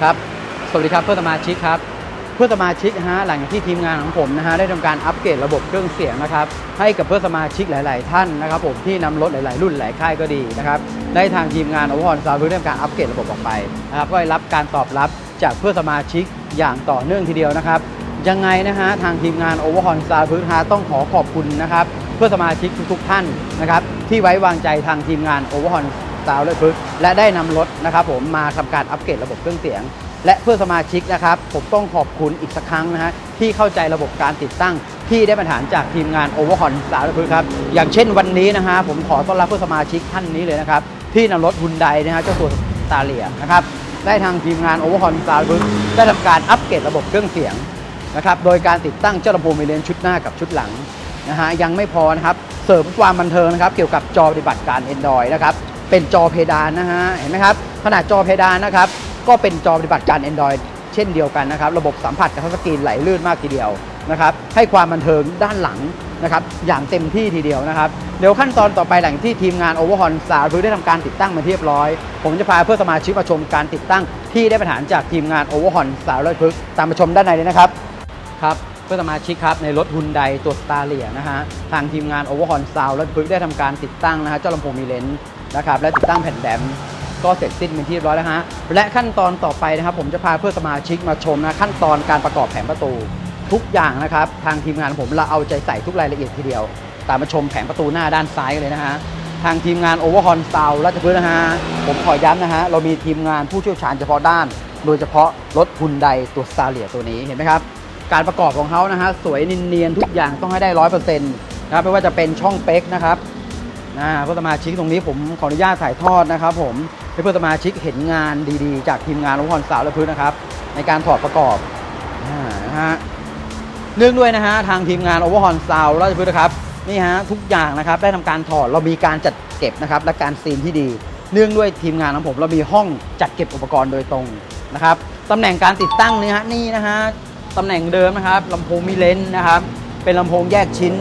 ครับ สวัสดีครับเพื่อนสมาชิกครับ เพื่อนสมาชิกฮะหลังจากที่ทีมงานของผมนะฮะได้ทำการอัปเกรดระบบเครื่องเสียงนะครับให้กับเพื่อนสมาชิกหลาย ๆ ท่านนะครับ ผมที่นำรถหลาย ๆ รุ่นหลายค่ายก็ดีนะครับได้ทางทีมงานโอเวอร์ฮอนซาวด์ได้ทำการอัปเกรดระบบออกไปนะครับก็ได้รับการตอบรับจากเพื่อนสมาชิกอย่างต่อเนื่องทีเดียวนะครับยังไงนะฮะทางทีมงาน o v e r h o r n s t a r พื้นฮาต้องขอขอบคุณนะครับ เพื่อสมาชิกทุกๆท่านนะครับที่ไว้วางใจทางทีมงาน o v e r h o r n s t a r และพื้นและได้นำรถนะครับผมมาทำการอัปเกรดระบบเครื่องเสียง และเพื่อสมาชิกนะครับผมต้องขอบคุณอีกสักครั้งนะฮะที่เข้าใจระบบการติดตั้งที่ได้มาตรฐานจากทีมงาน o v e r h o r n s t a r และพื้นครับอย่างเช่นวันนี้นะฮะผมขอต้อนรับเพื่อสมาชิกท่านนี้เลยนะครับที่นำรถฮุนไดนะฮะเจ้าตัวตาเลียนะครับได้ทางทีมงาน o v e r h o r n s t a r และพื้นได้ทำการอัปเกรดระบบเครื่องเสียงนะครับโดยการติดตั้งเจ้าลำโพงมีเลนชุดหน้ากับชุดหลังนะฮะยังไม่พอนะครับเสริมความบันเทิงนะครับ เกี่ยวกับจอปฏิบัติการ Android นะครับ เป็นจอเพดานนะฮะ เห็นไหมครับ ขนาดจอเพดานนะครับ ก็เป็นจอปฏิบัติการ Android เช่นเดียวกันนะครับ ระบบสัมผัสกับทัชสกรีนไหลลื่นมากทีเดียวนะครับ ให้ความบันเทิงด้านหลังนะครับ อย่างเต็มที่ทีเดียวนะครับ เดี๋ยวขั้นตอนต่อไปหลังที่ทีมงาน Overhaul สาวได้ทำการติดตั้งมาเรียบร้อย ผมจะพาเพื่อนสมาชิกมาชมการติดตั้งที่ได้ประฐานจากทีมงาน Overhaul สาวเลยพึกษ์ตามมาชมด้านในเลยนะครับ ครับเพื่อนสมาชิกครับในรถฮุนไดตัวสตาร์เลียนะฮะทางทีมงาน Overhaul Sound และพึกษ์ได้ทำการติดตั้งนะฮะเจ้าลำโพงมีเลนส์ นะครับและติดตั้งแผ่นแดมก็เสร็จสิ้นเป็นที่เรียบร้อยแล้วฮะและขั้นตอนต่อไปนะครับผมจะพาเพื่อนสมาชิกมาชมนะขั้นตอนการประกอบแผงประตู ทุกอย่างนะครับทางทีมงานผมเราเอาใจใส่ทุกรายละเอียดทีเดียว ตามมาชมแผงประตูหน้าด้านซ้ายกันเลยนะฮะทางทีมงาน Overhaul Sound และพื้นนะฮะผมขอย้ำนะฮะเรามีทีมงานผู้เชี่ยวชาญเฉพาะด้าน โดยเฉพาะรถฮุนไดตัวสตาเลียตัวนี้เห็นไหมครับการประกอบของเขานะฮะสวยเนียนๆทุกอย่างต้องให้ได้ร้อยเปอร์เซ็นต์นะครับไม่ว่าจะเป็นช่องเป๊กนะครับ นะเพื่อสมาชิกตรงนี้ผมขออนุญาตถ่ายทอดนะครับผมให้เพื่อนสมาชิกเห็นงานดีๆ จากทีมงานรถพรสาวและพื้นนะครับ ในการถอดประกอบนะฮะเนื่องด้วยนะฮะทางทีมงานโอเวอร์ฮอนซาวราชพฤกษ์นะครับนี่ฮะทุกอย่างนะครับได้ทำการถอดเรามีการจัดเก็บนะครับและการซีนที่ดี เนื่องด้วยทีมงานของผมเรามีห้องจัดเก็บอุปกรณ์โดยตรงนะครับตำแหน่งการติดตั้งนี่ฮะนี่นะฮะตำแหน่งเดิมนะครับลำโพงมีเลนส์นะครับเป็นลำโพงแยกชิ้น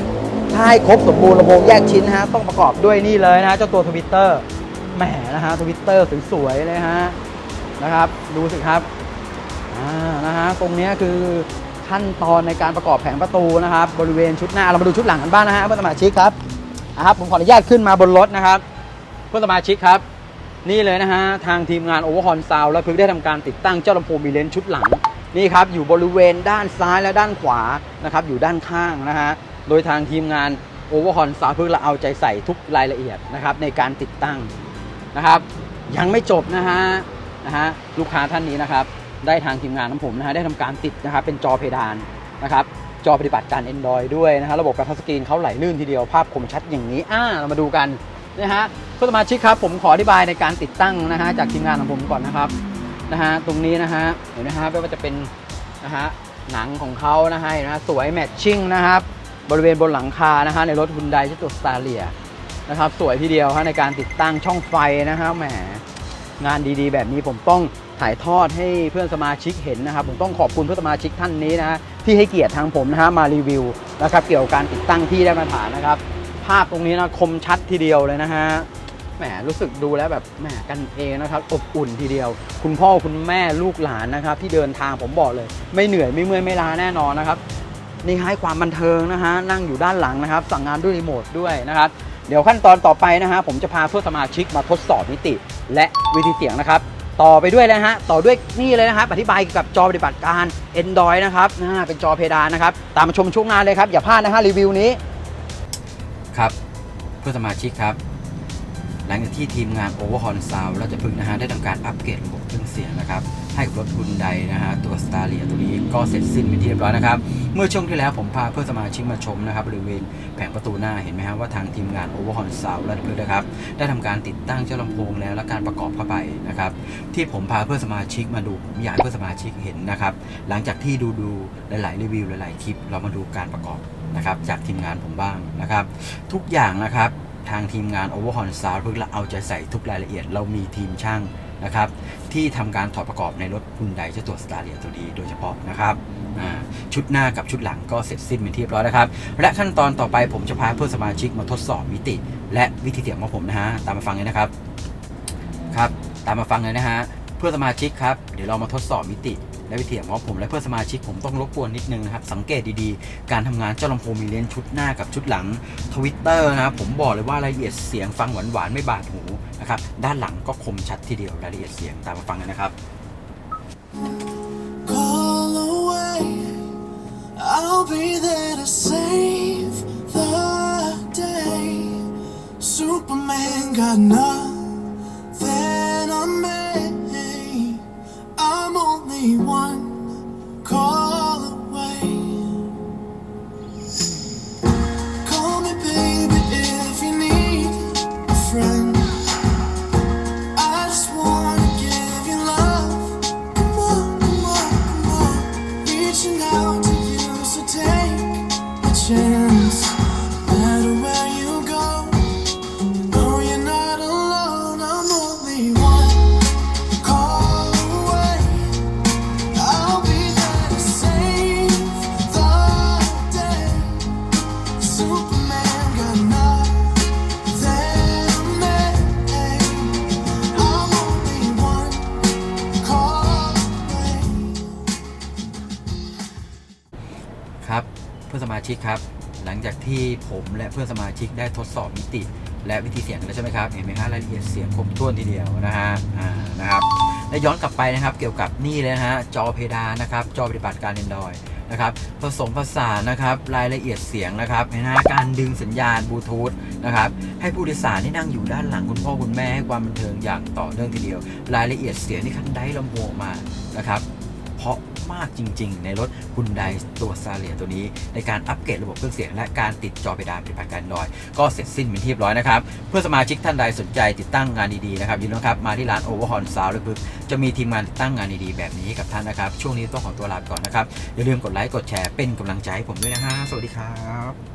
ถ้าให้ครบสมบูรณ์ลำโพงแยกชิ้นนะฮะต้องประกอบด้วยนี่เลยนะฮะเจ้าตัวทวิตเตอร์แหมนะฮะทวิตเตอร์สวยๆเลยฮะนะครับ ดูสิครับอ่านะฮะตรงนี้คือขั้นตอนในการประกอบแผงประตูนะครับ บริเวณชุดหน้าเรามาดูชุดหลังกันบ้างนะฮะเพื่อนสมาชิกครับอะครับผมขออนุญาตขึ้นมาบนรถนะครับ เพื่อนสมาชิกครับ นี่เลยนะฮะทางทีมงาน Overhaul Sound และเพิ่งได้ทำการติดตั้งเจ้าลำโพงมีเลนชุดหลังนี่ครับอยู่บริเวณด้านซ้ายและด้านขวานะครับอยู่ด้านข้างนะฮะ โดยทางทีมงาน Overhaul Sound เพิ่งเราเอาใจใส่ทุกรายละเอียดนะครับในการติดตั้งนะครับ ยังไม่จบนะฮะนะฮะลูกค้าท่านนี้นะครับ ได้ทางทีมงานของผมนะฮะได้ทำการติดนะครับเป็นจอเพดานนะครับจอปฏิบัติการ Android ด้วยนะฮะระบบการทัชสกรีนเขาไหลลื่นทีเดียวภาพคมชัดอย่างนี้อ่าเรามาดูกันนะฮะเพื่อสมาชิกครับ ผมขออธิบายในการติดตั้งนะฮะจากทีมงานของผมก่อนนะครับนะฮะตรงนี้นะฮะเห็นไหมฮะไม่ว่าจะเป็นนะฮะหนังของเขานะฮะนไหมฮะสวยแมทชิ่งนะครับ บริเวณบนหลังคานะฮะในรถฮุนไดชื่ตัวสตาร์เลียนะครับสวยทีเดียวฮะในการติดตั้งช่องไฟนะฮะแหมงานดีๆ แบบนี้ผมต้องถ่ายทอดให้เพื่อนสมาชิกเห็นนะครับผมต้องขอบคุณเพื่อนสมาชิกท่านนี้นะฮะที่ให้เกียรติทางผมนะฮะมารีวิวนะครับเกี่ยวกับการติดตั้งที่ได้มาตรฐานนะครับ ภาพตรงนี้นะคมชัดทีเดียวเลยนะฮะแหมรู้สึกดูแล้วแบบแหมกันเองนะครับอบอุ่นทีเดียว คุณพ่อคุณแม่ลูกหลานนะครับ ที่เดินทางผมบอกเลย ไม่เหนื่อยไม่เมื่อยไม่ล้าแน่นอนนะครับ นี่ให้ความบันเทิงนะฮะนั่งอยู่ด้านหลังนะครับ สั่งงานด้วยรีโมทด้วยนะครับ เดี๋ยวขั้นตอนต่อไปนะฮะผมจะพาเพื่อนสมาชิกมาทดสอบมิติ และวิธีเสียงนะครับ ต่อไปด้วยเลยนะฮะต่อด้วยนี่เลยนะครับอธิบายเกี่ยวกับจอปฏิบัติการ Android นะครับอ่าเป็นจอเพดานนะครับ ตามมาชมช่วงหน้าเลยครับ อย่าพลาดนะฮะรีวิวนี้ ครับเพื่อนสมาชิกครับ หลังจากที่ทีมงาน Overhaul Sound และจะพึงนะฮะได้ทำการอัปเกรดระบบ เครื่องเสียงนะครับให้กับรถฮุนไดนะฮะตัว s t a r l i a ตัวนี้ก็เสร็จสิ้นเป็นที่เรียบร้อยนะครับ เมื่อช่วงที่แล้วผมพาเพื่อนสมาชิกมาชมนะครับบริเวณแผงประตูหน้าเห็นไหมฮะว่าทางทีมงาน Overhaul Sound และจะพึ่งนะครับได้ทำการติดตั้งเจ้าลำโพงแล้วและการประกอบเข้าไปนะครับที่ผมพาเพื่อนสมาชิกมาดูผมอยากเพื่อนสมาชิกเห็นนะครับหลังจากที่ดูดูหลาย ๆ รีวิวหลาย ๆ คลิป เรามาดูการประกอบนะครับจากทีมงานผมบ้างนะครับทุกอย่างนะครับทางทีมงาน Overhaul Sound เพื่อเราเอาใจใส่ทุกรายละเอียด เรามีทีมช่าง นะครับที่ทำการถอดประกอบในรถคุณใดเจ้าตัวสตาร์เรียตัวดีโดยเฉพาะนะครับชุดหน้ากับชุดหลังก็เสร็จสิ้นเป็นที่เรียบร้อยแล้วครับ และขั้นตอนต่อไปผมจะพาเพื่อนสมาชิกมาทดสอบมิติ และวิธีเสียงของผมนะฮะตามมาฟังเลยนะครับครับ ตามมาฟังเลยนะฮะเพื่อนสมาชิกครับเดี๋ยวเรามาทดสอบมิติ และวิธีของผมและเพื่อนสมาชิกผมต้องรบกวนนิดนึงนะครับสังเกตดีๆ การทำงานเจ้าลำโพงมีเลนชุดหน้ากับชุดหลังทวิตเตอร์นะครับผมบอกเลยว่ารายละเอียดเสียงฟังหวานๆไม่บาดหูนะครับด้านหลังก็คมชัดทีเดียวรายละเอียดเสียงตามมาฟังกันนะครับ Call away. I'll be there to save the day. Superman got nothing One. ครับเพื่อนสมาชิกครับ หลังจากที่ผมและเพื่อนสมาชิกได้ทดสอบมิติ และวิธีเสียงกันแล้วใช่ไหมครับเห็นไหมฮะรายละเอียดเสียงครบถ้วนทีเดียวนะฮะอ่านะครับและย้อนกลับไปนะครับเกี่ยวกับนี่เลยนะฮะจอเพดานนะครับจอปฏิบัติการ Android นะครับผสมผสานนะครับรายละเอียดเสียงนะครับเห็นไหมฮะการดึงสัญญาณบลูทูธนะครับให้ผู้โดยสารที่นั่งอยู่ด้านหลังคุณพ่อคุณแม่ให้ความบันเทิงอย่างต่อเนื่องทีเดียว รายละเอียดเสียงที่คันได้ลำโพงออกมานะครับ พราะมากจริง ๆ ในรถคุณไดตัวซาเลียตัวนี้ ในการอัปเกรดระบบเครื่องเสียง และการติดจอเพดานปฏิบัติการดอย ก็เสร็จสิ้นเป็นที่เรียบร้อยนะครับ เพื่อสมาชิกท่านใดสนใจติดตั้งงานดีๆนะครับยินดีครับมาที่ร้านโอเวอร์ฮอนซาวด์เละพึกจะมีทีมงานติดตั้งงานดีๆแบบนี้กับท่านนะครับ ช่วงนี้ต้องขอตัวลาก่อนนะครับอย่าลืมกดไลค์กดแชร์เป็นกำลังใจให้ผมด้วยนะฮะสวัสดีครับ